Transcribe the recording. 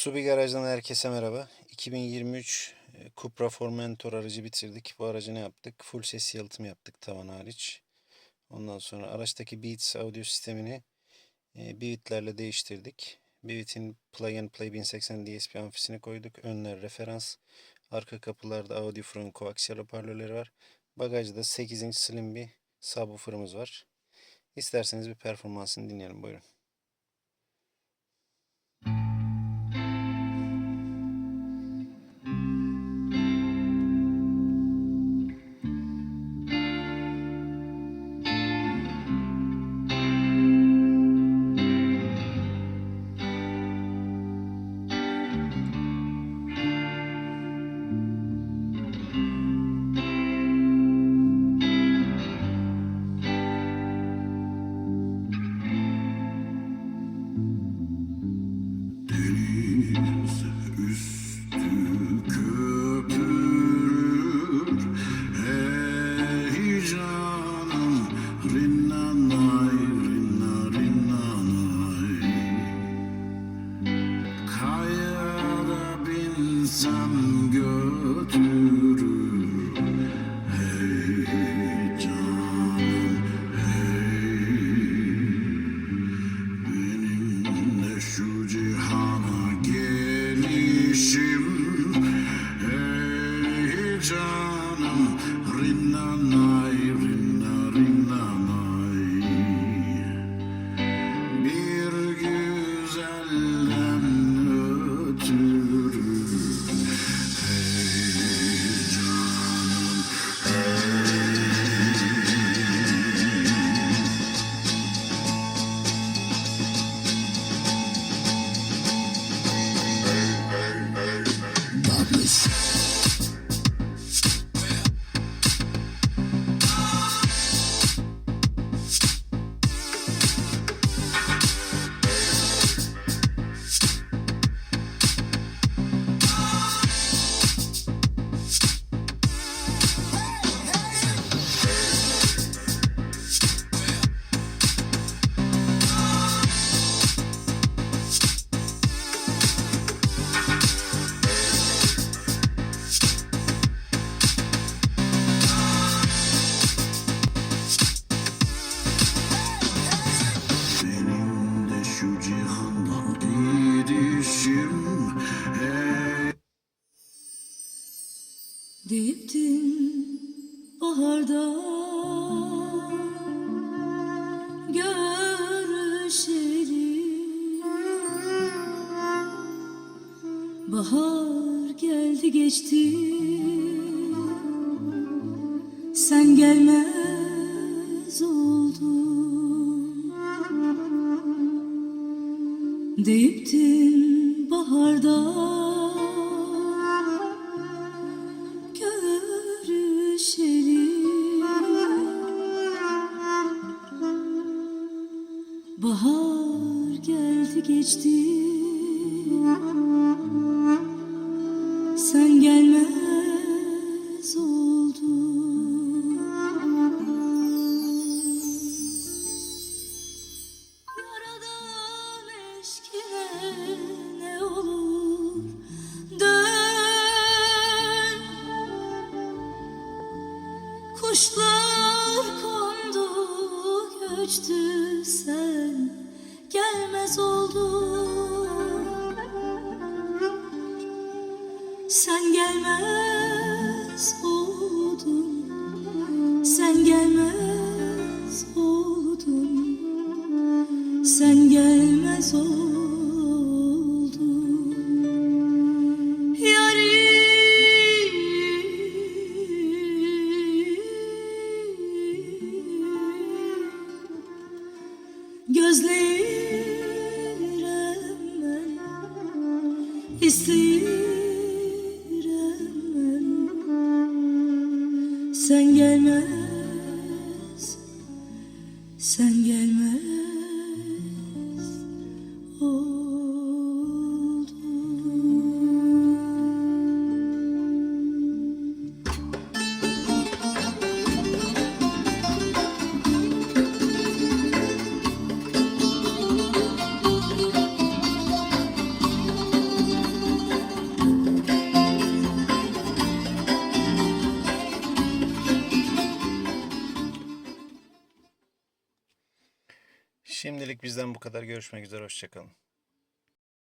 Subi Garaj'dan herkese merhaba. 2023 e, Cupra Formentor aracı bitirdik. Bu aracı ne yaptık? Full ses yalıtım yaptık tavan hariç. Ondan sonra araçtaki Beats audio sistemini e, Beat'lerle değiştirdik. Beat'in Plug and Play 1080 DSP amfisini koyduk. Önler referans. Arka kapılarda Audifone koaksiyel hoparlörleri var. Bagajda 8 inç slim bir subwoofer'ımız var. İsterseniz bir performansını dinleyelim. Buyurun. Binsem götürür Deyiptin baharda. Görüşelim. Bahar geldi geçti. Sen gelmez oldun. Deyiptin baharda Bahar geldi geçti. Sen gelmez oldun. Yaradan eşkine ne olur dön. Kuşlar kondu göçtü sen gelmez oldun Sen gelmez oldun. Sen gelmez oldun. Sen gelmez oldun. Gözlerim İsteyirem ben Sen gelmez Sen gelmez Şimdilik bizden bu kadar. Görüşmek üzere. Hoşçakalın.